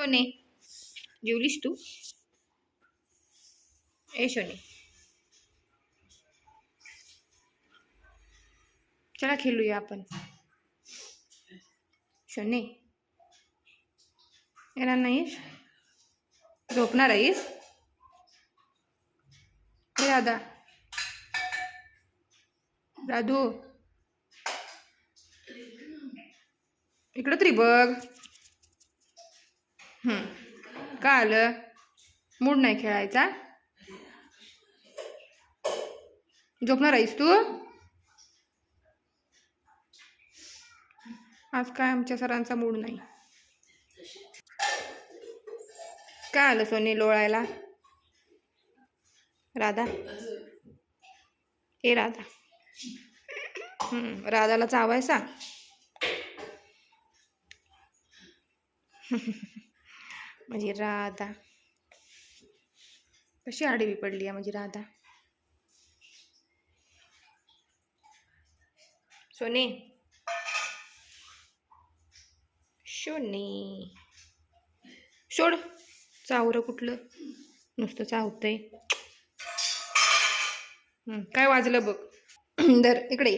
शोने. जेवलीस तू? ए शोने. चला खेळूया आपण. शोने. येणार नाहीस? झोपणार आहेस? हे दादा राधू. इकडं तरी बघ. का आलं? मूड नाही खेळायचा? झोपणार आहेस तू? आज काय आमच्या सरांचा मूड नाही. काय आलं सोने लोळायला? राधा. ए राधा. राधाला चावायचा? माझी राधा. कशी आडवी पडली आहे म्हणजे माझी राधा? सोने. शोने सोड. चावरं कुठलं? नुसतं चावतंय. काय वाजलं बघ. दर इकडे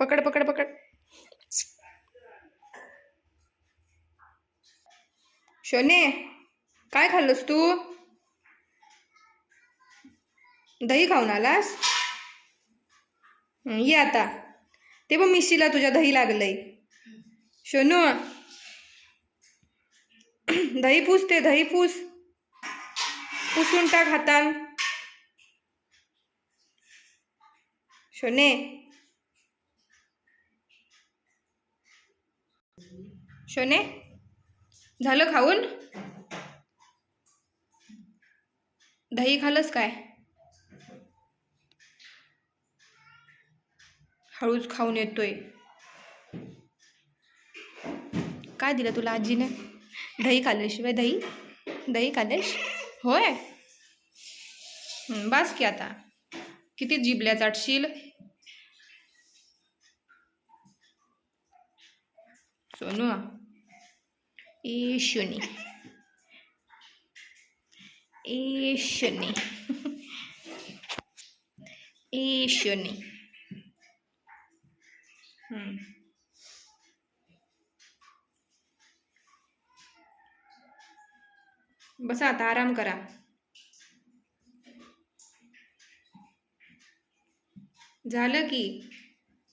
पकड पकड पकड. शोने काय खाल्लंस तू? दही खाऊन आलास? ये आता. ते पण मिशीला तुझ्या दही लागलंय. शोनू. दही पूस ते दही पूस पुसून टाक हातान. शोने. शोने. झालं खाऊन? दही खालंच काय? हळूच खाऊन येतोय. काय दिलं तुला आजीने? दही खाल्ल्याशिवाय दही? दही खालेश होय? बास की आता. किती जिबल्या चाटशील? सोनू ए शनी ए बसा आता आराम करा. झालं की?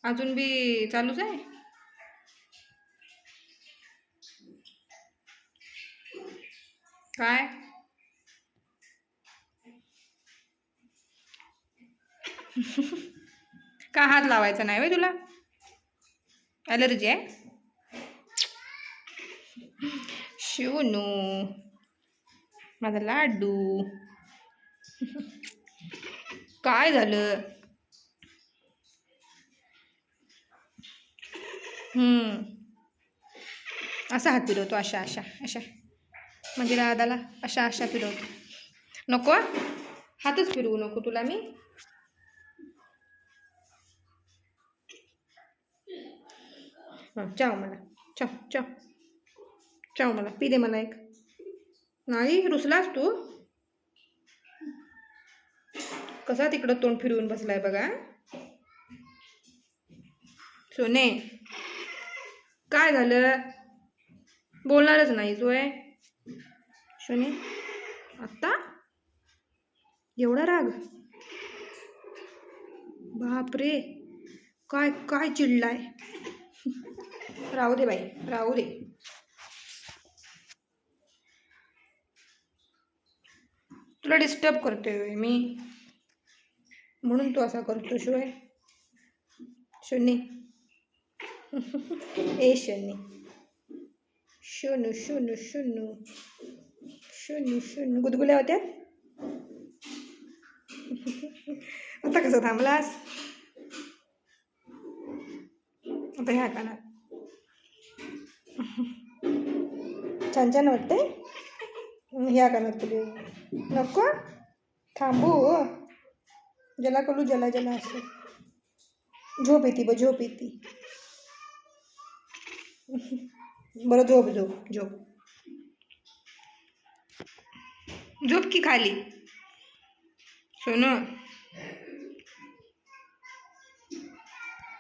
अजून बी चालूच आहे? काय? का हात लावायचा नाही वय तुला? ॲलर्जी आहे? शिवनू माझा लाडू. काय झालं? हम्म. असा हात फिरवतो अशा अशा अशा. म्हणजे दादाला अशा अशा फिरवतो. नको हातच फिरवू नको तुला मी. हं, चाव मला. चाव चाव. चाव मला. पी दे मला एक. नाही रुसलास तू? कसा तिकडं तोंड फिरवून बसलाय बघा सोने काय झालं? बोलणारच नाही सोय शनी. आत्ता? एवढा राग? बापरे. काय काय चिडलाय? राहू दे बाई राहू दे. तुला डिस्टर्ब करतोय मी. म्हणून तू असा करतो शिवाय शनी. ए शनी. शोनू शून्य शून्य शून्य शून्य. गुदगुल्या होत्या. आता कसं थांबलास? आता ह्या कानात. छान छान वाटते ह्या कानात तुला. नको? थांबू हो. जला कलू जला जला असं. झोप येते ब झोप येते. बरं झोप झोप झोप. झोप की खाली. सोनू.